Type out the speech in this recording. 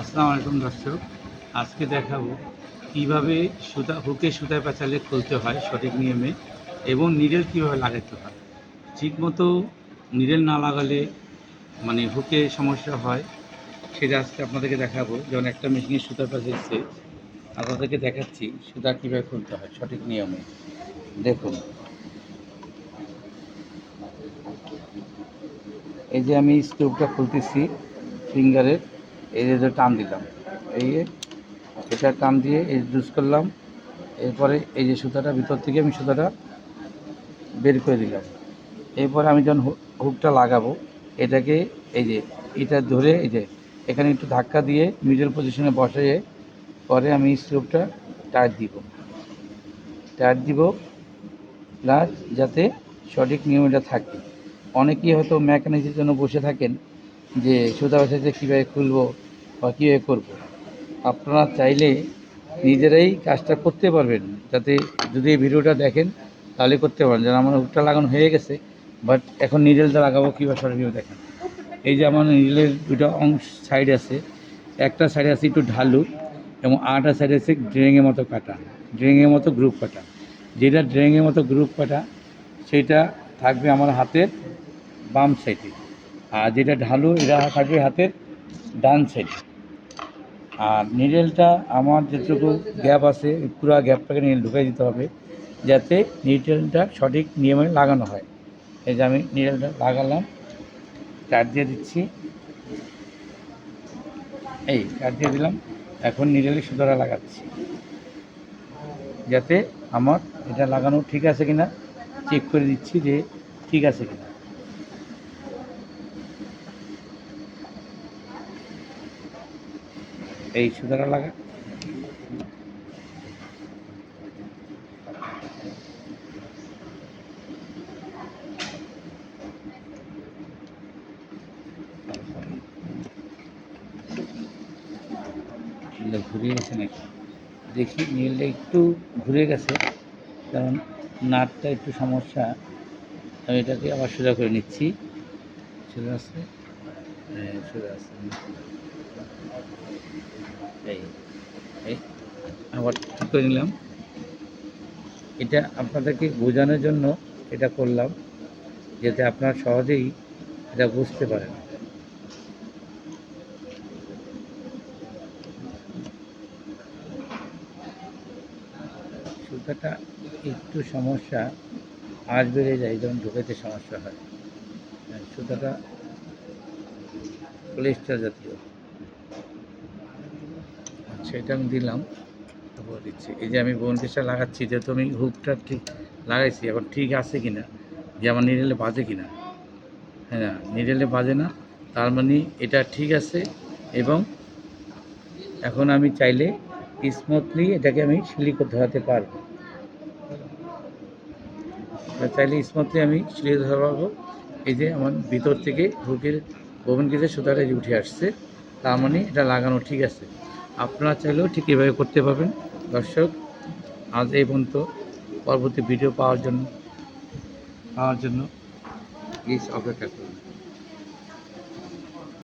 আসসালামু আলাইকুম দর্শক। আজকে দেখাবো কীভাবে সুতা, হুকে সুতায় পেঁচালে খুলতে হয় সঠিক নিয়মে এবং নিডেল কীভাবে লাগাতে হয়। ঠিকমতো নিডেল না লাগালে মানে হুকে সমস্যা হয়, সেটা আজকে আপনাদেরকে দেখাবো। যেমন একটা মেশিনে সুতা পেঁচাচ্ছে আপনাদেরকে দেখাচ্ছি সুতা কীভাবে খুলতে হয় সঠিক নিয়মে। দেখুন। এই যে আমি স্টোভটা খুলতেছি ফিঙ্গারের এই যে টান দিলাম, এই এটা টান দিয়ে এই জুস করলাম, এরপরে এই যে সুতাটা ভিতর থেকে আমি সুতাটা বের করে দিলাম। এরপরে আমি যখন হুকটা লাগাবো, এটাকে এই যে এটা ধরে এই যে এখানে একটু ধাক্কা দিয়ে মিডল পজিশনে বসিয়ে পরে আমি স্লোপটা টায়ার দিব। টায়ার দিব প্লাস যাতে সঠিক নিয়মটা থাকে। অনেকেই হয়তো মেকানিকের জন্য বসে থাকেন যে সুতা বাসাতে কীভাবে খুলবো বা কীভাবে করব। আপনারা চাইলে নিজেরাই কাজটা করতে পারবেন, যাতে যদি এই ভিডিওটা দেখেন তাহলে করতে পারেন। যেন আমার হুকটা লাগানো হয়ে গেছে, বাট এখন নিডেলটা লাগাবো কীভাবে সঠিকভাবে দেখেন। এই যে আমার নিডেলের দুটো অংশ সাইড আছে, একটা সাইডে আছে একটু ঢালু এবং আরেকটা সাইডে আছে ড্রেঙের মতো কাটা, ড্রেঙের মতো গ্রুপ কাটা। যেটা ড্রেঙের মতো গ্রুপ কাটা, সেটা থাকবে আমার হাতের বাম সাইডে। আর যেটা ঢালু, এটা থাকবে হাতের ডান সাইডে। আর নিডেলটা আমার যেটুকু গ্যাপ আছে পুরো গ্যাপটাকে নিডেল ঢুকাই দিতে হবে, যাতে নিডেলটা সঠিক নিয়মে লাগানো হয়। এই যে আমি নিডেলটা লাগালাম কাট দিয়ে দিচ্ছি। এই কাট দিয়ে দিলাম, এখন নিডেলে সুতরা লাগাচ্ছি। যাতে আমার এটা লাগানো ঠিক আছে কিনা চেক করে দিচ্ছি যে ঠিক আছে কিনা। এই সুতরা লাগা। ঘুরে গেছে নাকি? দেখি, নীলটা একটু ঘুরে গেছে, কারণ নাটটা একটু সমস্যা। আমি এটাকে আবার সোজা করে নিচ্ছি। সোজা আছে আবার ঠিক করে নিলাম। এটা আপনাদেরকে বোঝানোর জন্য এটা করলাম যাতে আপনারা সহজেই এটা বুঝতে পারেন। সুতাটা একটু সমস্যা আঁচ বেড়ে যায় যখন ঢুকাইতে সমস্যা হয়। হ্যাঁ, সুতাটা পলিস্টার জাতীয়। আচ্ছা এটা আমি দিলাম। তারপর দিচ্ছি। এই যে আমি বোনকেসটা লাগাচ্ছি, যেহেতু আমি হুকটা ঠিক লাগাইছি, এখন ঠিক আছে কি না যে আমার নিডেলে বাজে কি না হ্যাঁ না নিডেলে বাজে না। তার মানে এটা ঠিক আছে এবং এখন আমি চাইলে স্মুথলি এটাকে আমি সিলিকো ধরাতে পারব। চাইলে স্মুথলি আমি সিলিকো ধরাতে পারব এই যে আমার ভিতর থেকে হুকের ওভেন কেসে সুতাটা উঠে আসছে, তার মানে এটা লাগানো ঠিক আছে। আপনারা চাইলেও ঠিক এভাবে করতে পারবেন। দর্শক, আজ এই পর্যন্ত। পরবর্তী ভিডিও পাওয়ার জন্য পাওয়ার জন্য প্লিজ অপেক্ষা করুন।